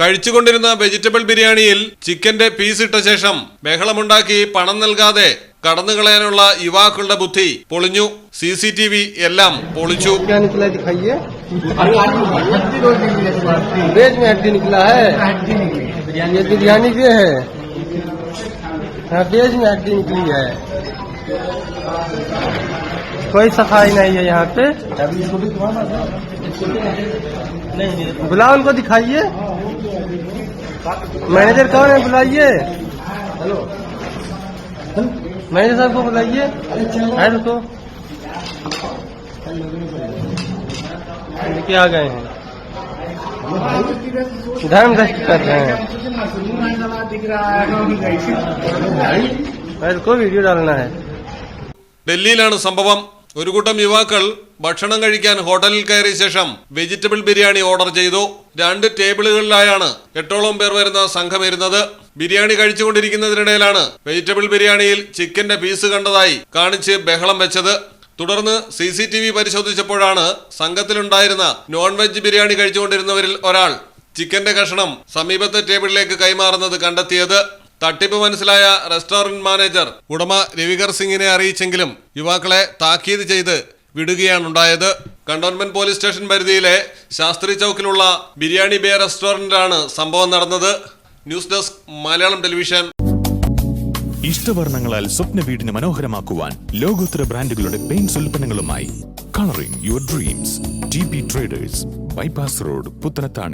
കഴിച്ചുകൊണ്ടിരുന്ന vegetable ബിരിയാണിയിൽ ചിക്കന്റെ piece ഇട്ട ശേഷം ബഹളമുണ്ടാക്കി പണം നൽകാതെ കടന്നുകളയാനുള്ള യുവാക്കളുടെ ബുദ്ധി പൊളിഞ്ഞു സി സി ടി വി എല്ലാം പൊളിച്ചു क्या निकला दिखाइए वेज में हड्डी निकला है ये बिरयानी के है हाँ वेज में हड्डी निकली है कोई सफाई नहीं है यहाँ पे बुलाओ उनको दिखाइए मैनेजर कौन है बुलाइए मैनेजर साहब को बुलाइए है रुको लेके आ गए हैं धर्म दस्त कर रहे हैं अरे को वीडियो डालना है ഡൽഹിയിലാണ് സംഭവം ഒരു കൂട്ടം യുവാക്കൾ ഭക്ഷണം കഴിക്കാൻ ഹോട്ടലിൽ കയറിയ ശേഷം വെജിറ്റബിൾ ബിരിയാണി ഓർഡർ ചെയ്തു. രണ്ട് ടേബിളുകളിലായാണ് എട്ടോളം പേർ വരുന്ന സംഘം ഇരുന്നത്. ബിരിയാണി കഴിച്ചുകൊണ്ടിരിക്കുന്നതിനിടയിലാണ് വെജിറ്റബിൾ ബിരിയാണിയിൽ ചിക്കന്റെ പീസ് കണ്ടതായി കാണിച്ച് ബഹളം വെച്ചത്. തുടർന്ന് സി സി ടി വി പരിശോധിച്ചപ്പോഴാണ് സംഘത്തിലുണ്ടായിരുന്ന നോൺ വെജ് ബിരിയാണി കഴിച്ചുകൊണ്ടിരുന്നവരിൽ ഒരാൾ ചിക്കന്റെ കഷണം സമീപത്തെ ടേബിളിലേക്ക് കൈമാറുന്നത് കണ്ടെത്തിയത്. തട്ടിപ്പ് മനസ്സിലായ റെസ്റ്റോറന്റ് മാനേജർ ഉടമ രവികർ സിംഗിനെ അറിയിച്ചെങ്കിലും യുവാക്കളെ താക്കീത് ചെയ്ത് വിടുകയാണുണ്ടായത്. കണ്ടോൺമെന്റ് പോലീസ് സ്റ്റേഷൻ പരിധിയിലെ ശാസ്ത്രി ചൌക്കിലുള്ള ബിരിയാണി ബേ റെസ്റ്റോറന്റിലാണ് സംഭവം നടന്നത്. News desk Malayalam television. ഇഷ്ടവർണങ്ങളാൽ സ്വപ്ന വീടിന് മനോഹരമാക്കുവാൻ ലോകോത്തര ബ്രാൻഡുകളുടെ paints ഉൽപ്പന്നങ്ങളുമായി. Colouring your dreams T B traders bypass road Puthanathani.